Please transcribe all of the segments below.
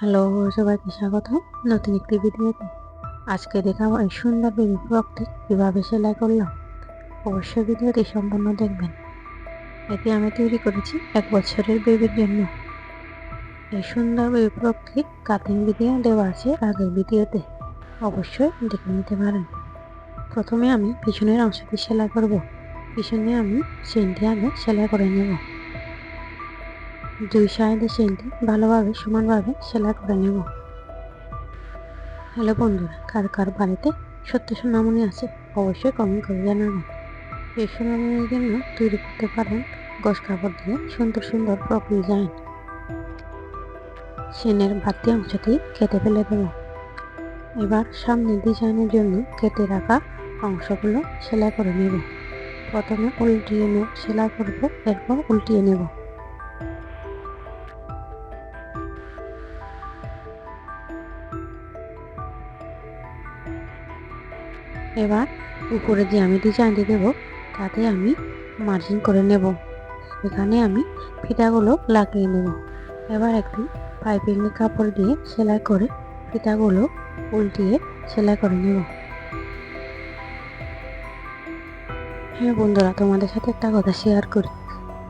Hello, সবাইকে স্বাগত নতুন একটি ভিডিওতে। আজকে দেখাবো এই সুন্দর বেবি ফ্রকটি কীভাবে সেলাই করলাম। অবশ্যই ভিডিওটি সম্পূর্ণ দেখবেন। এটি আমি তৈরি করেছি এক বছরের বেবির জন্য। এই সুন্দর বেবি ফ্রকটি কাটিং ভিডিও দেওয়া আছে আগের ভিডিওতে। অবশ্যই দেখে নিতে পারেন। প্রথমে আমি পিছনের অংশটি সেলাই করব। পিছনে আমি সেন্টি আগে সেলাই করে নেব। দুই সাইডে সেলটি ভালোভাবে, সমানভাবে সেলাই করে নেব। হ্যালো বন্ধুরা, কার কার বাড়িতে সত্য সোনামণি আছে? অবশ্যই কমেন্ট করে জানাবেন। এই সোনামণির জন্য তৈরি করতে পারেন গোস কাপড় দিয়ে সুন্দর সুন্দর ফ্রক ডিজাইন সেনের বাড়তি অংশটি কেটে ফেলে দেব। এবার সামনে ডিজাইনের জন্য কেটে রাখা অংশগুলো সেলাই করে নেব। প্রথমে উল্টিয়ে নেব সেলাই করব, এরপর উল্টিয়ে নেব। এবার উপরে যে আমি ডিজাইনটি দেব, তাতে আমি মার্জিন করে নেব। এখানে আমি ফিতাগুলো লাগিয়ে নেব। এবার একটি পাইপিং কাপড় দিয়ে সেলাই করে ফিতাগুলো উল্টিয়ে সেলাই করে নেব। হ্যাঁ বন্ধুরা, তোমাদের সাথে একটা কথা শেয়ার করি।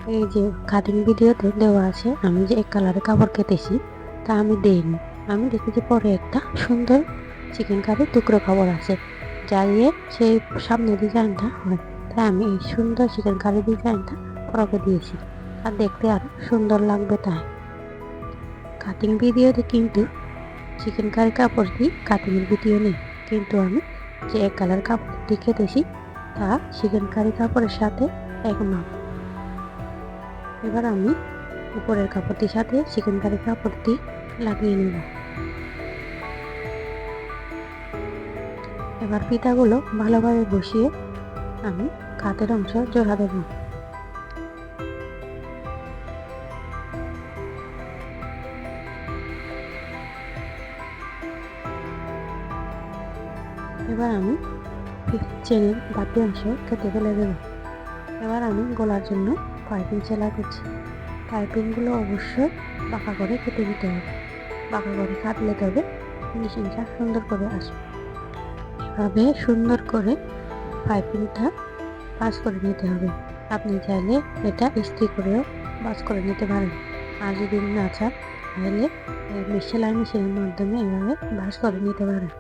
এই যে কাটিং ভিডিওতে দেওয়া আছে, আমি যে এক কালারের কাপড় কেটেছি, তা আমি দেইনি। আমি দেখেছি পরে একটা সুন্দর চিকেন কারির টুকরো কাপড় আছে। জ্বালিয়ে সেই সামনে ডিজাইনটা হয়। তাই আমি এই সুন্দর চিকেন কারি ডিজাইনটা ফ্রকে দিয়েছি। আর দেখতে আরও সুন্দর লাগবে তাই। কাটিং ভিডিওতে কিন্তু চিকেন কারি কাপড় দিই কাটিংয়ের ভিডিও নেই। কিন্তু আমি যে এক কালার কাপড়টি কেটেছি তা চিকেন কারি কাপড়ের সাথে এক মাপ এবার আমি উপরের কাপড়টির সাথে চিকেন কারি কাপড়টি লাগিয়ে নেব। এবার পিঠাগুলো ভালোভাবে বসিয়ে আমি কাতের অংশ জোড়া দেব। এবার আমি চেনের বাতি অংশ কেটে ফেলে দেব। এবার আমি গলার জন্য পাইপিং সেলাই করছি। পাইপিংগুলো অবশ্যই বাঁকা করে কেটে দিতে হবে। বাঁকা করে কাটলে তবে ফিনিশিংটা সুন্দর করে আসবে। এভাবে সুন্দর করে পাইপিংটা পাস করে নিতে হবে। আপনি চাইলে এটা ইস্ত্রি করেও বাস করে নিতে পারেন। আর যদি না চান, তাহলে সেলাই মেশিনের মাধ্যমে এভাবে বাস করে নিতে পারেন।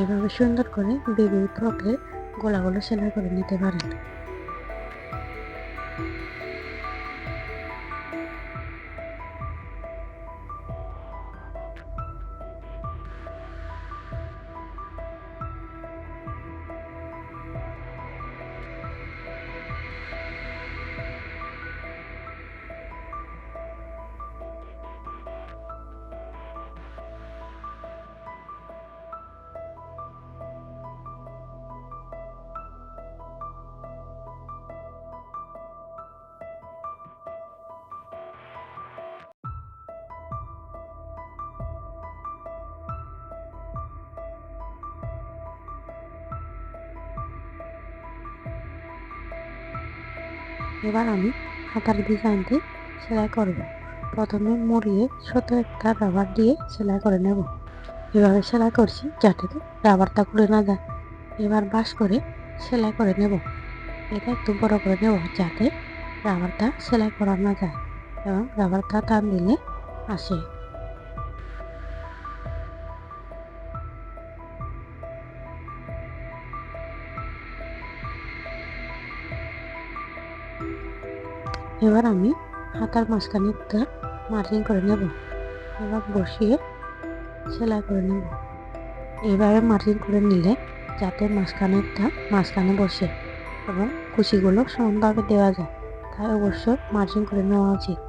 এভাবে সুন্দর করে বেবি ফ্রকের গোলাগুলো সেলাই করে নিতে পারেন। এবার আমি হাতার ডিজাইনটি সেলাই করব প্রথমে মুড়িয়ে ছোট একটা রাবার দিয়ে সেলাই করে নেব। এভাবে সেলাই করছি যাতে রাবারটা খুলে না যায়। এবার বাস করে সেলাই করে নেব। এটা একটু বড় করে নেব যাতে রাবারটা সেলাই করা না যায় এবং রাবারটা টান দিলে আসে। এবার আমি হাতার মাঝখানে একটা মার্জিন করে নেব। এবার বসিয়ে সেলাই করে নেব। এভাবে মার্জিন করে নিলে যাতে মাঝখানেরটা মাঝখানে বসে এবং কুচিগুলো সমানভাবে দেওয়া যায়, তাই অবশ্য মার্জিন করে নেওয়া উচিত।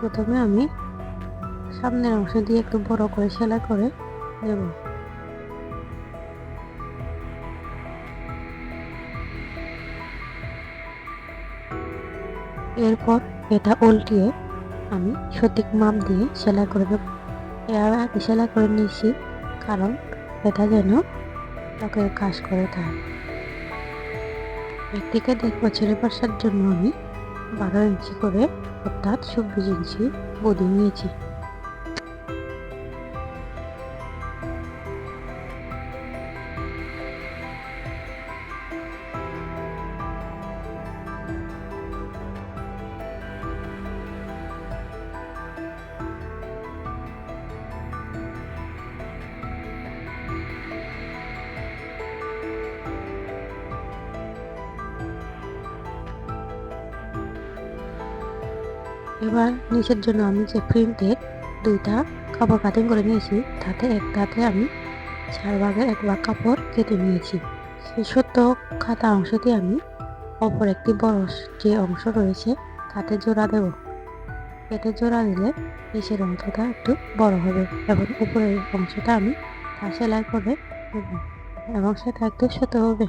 প্রথমে আমি সামনের অংশ দিয়ে একটু বড় করে সেলাই করে নেব। এরপর এটা উল্টিয়ে আমি সঠিক মাপ দিয়ে সেলাই করে দেব। এর আগে সেলাই করে নিয়েছি, কারণ এটা যেন লোকের কাজ করে থাকে একদিকে দেখ বছরের বসার জন্য আমি বারো ইঞ্চি করে? অর্থাৎ চব্বিশ ইঞ্চি বডি নিয়েছি। এবার নিচের জন্য আমি যে প্রিন্টের দুইটা কাপড় কাটিং করে নিয়েছি, তাতে একটাতে আমি চার ভাগের এক ভাগ কাপড় কেটে নিয়েছি। সেই সত্য খাতা অংশটি আমি অপর একটি বড় যে অংশ রয়েছে, তাতে জোড়া দেব। এতে জোড়া দিলে নিচের অংশটা একটু বড় হবে এবং উপরের অংশটা আমি তা সেলাই করে দেব এবং সেটা একটু ছোট হবে।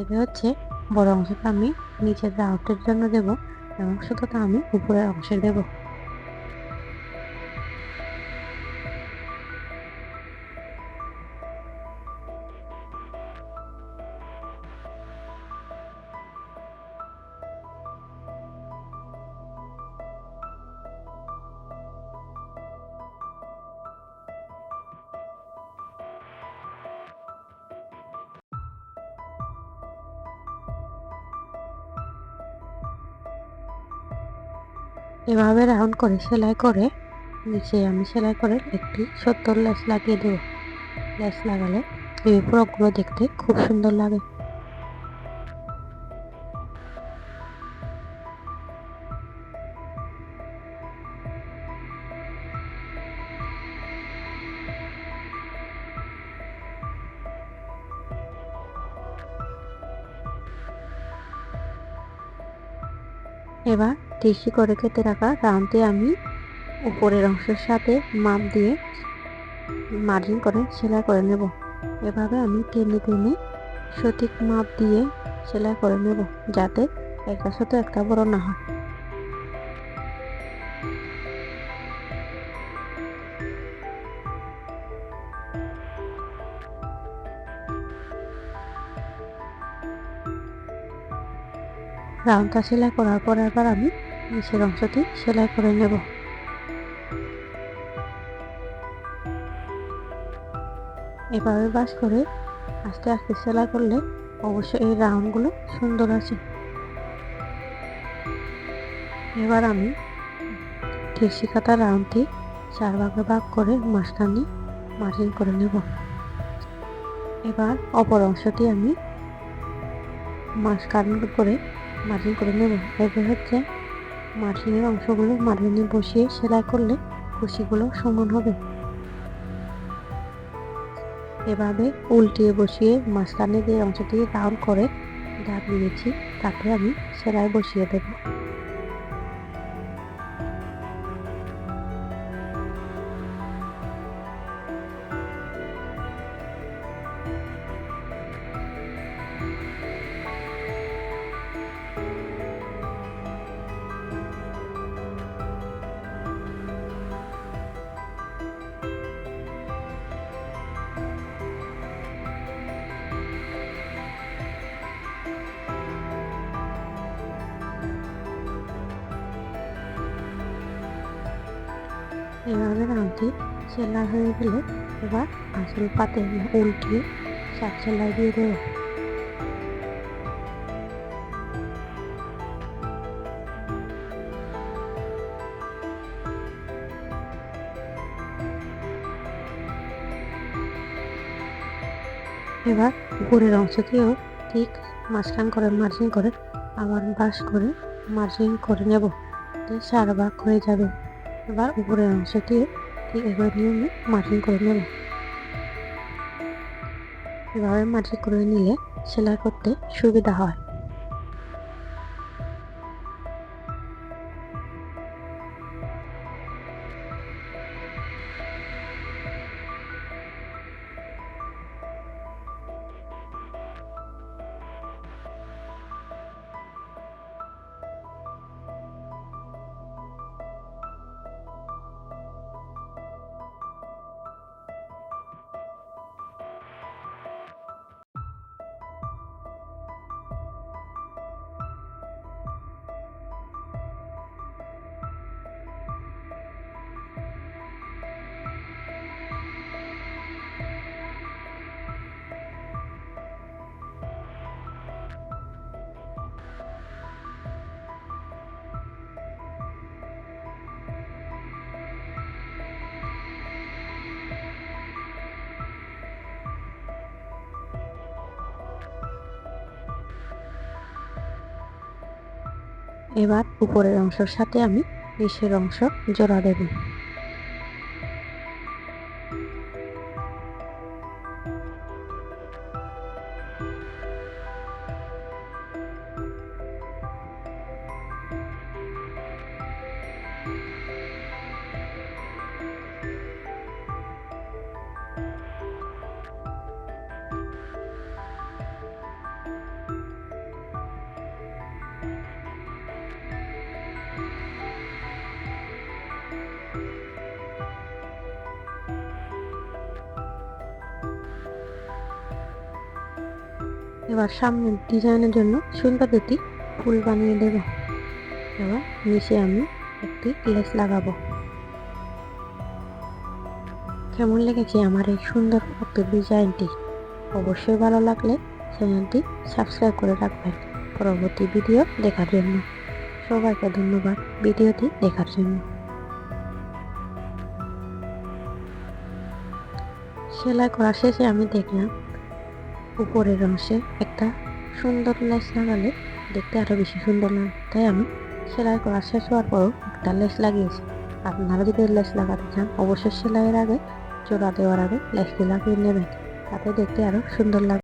এটা হচ্ছে বড় অংশটা আমি নিচের রাউটের জন্য দেব। সুতোটা আমি উপরের অংশে দেব এভাবে রাউন্ড করে সেলাই করে, নিচে আমি সেলাই করে একটি সত্তর লেস লাগিয়ে দেবো। লেস লাগালে এই ফ্রকগুলো দেখতে খুব সুন্দর লাগে। এবার টিসি করে কেটে রাখা রাউন্ডে আমি উপরের অংশের সাথে মাপ দিয়ে মার্জিন করে সেলাই করে নেব। এভাবে আমি টেনে টেনে সঠিক মাপ দিয়ে সেলাই করে নেব, যাতে একটা সাথে একটা বড় না হয়। রাউন্ডটা সেলাই করার পর এবার আমি নিচের অংশটি সেলাই করে নেব। এভাবে বাস করে আস্তে আস্তে সেলাই করলে অবশ্যই এই রাউন্ডগুলো সুন্দর আছে এবার আমি টেসি কাটা রাউন্ডটি চার ভাগে ভাগ করে মাঝখানে মার্জিন করে নেব। এবার অপর অংশটি আমি মাঝখান করে মার্জিন করে নেব। এতে হচ্ছে মার্জিনের অংশগুলো মার্জিনে বসিয়ে সেলাই করলে কুশিগুলো সমান হবে। এভাবে উল্টিয়ে বসিয়ে মাঝখানে যে অংশটি রাউন্ড করে দাগ দিয়েছি, তাতে আমি সেলাই বসিয়ে দেবো। এভাবে রাউন্ডটি সেলাই হয়ে গেলে এবার আসল পাতে উল্টিয়ে চার সেলাই দিয়ে দেবো। এবার উপরের অংশটিও ঠিক মাঝখান করে মার্জিন করে আবার বাস করে মার্জিন করে নেব। চার ভাগ হয়ে যাবে। এবার উপরের অংশটি ঠিক এবার নিয়মে মার্জিন করে নেব এভাবে মার্জিন করে নিলে সেলাই করতে সুবিধা হয় এবার উপরের অংশের সাথে আমি নিচের অংশ জোড়া দেব। এবার সামনের ডিজাইনের জন্য সুন্দর দুটি ফুল বানিয়ে দেব। এবার নিচে আমি একটি লেস লাগাবো। কেমন লেগেছে আমার এই সুন্দর মতো ডিজাইনটি? অবশ্যই ভালো লাগলে চ্যানেলটি সাবস্ক্রাইব করে রাখবেন। পরবর্তী ভিডিও দেখার জন্য। সবাইকে ধন্যবাদ ভিডিওটি দেখার জন্য। সেলাই করা শেষে আমি দেখলাম উপরের অংশে একটা সুন্দর লেস লাগালে দেখতে আরও বেশি সুন্দর লাগে তাই আমি সেলাই করা শেষ হওয়ার পরও একটা লেস লাগিয়েছি। আপনারা যদি লেস লাগাতে চান, অবশ্যই সেলাইয়ের আগে জোড়া দেওয়ার আগে লেসটি লাগিয়ে নেবেন। তাতে দেখতে আরও সুন্দর লাগবে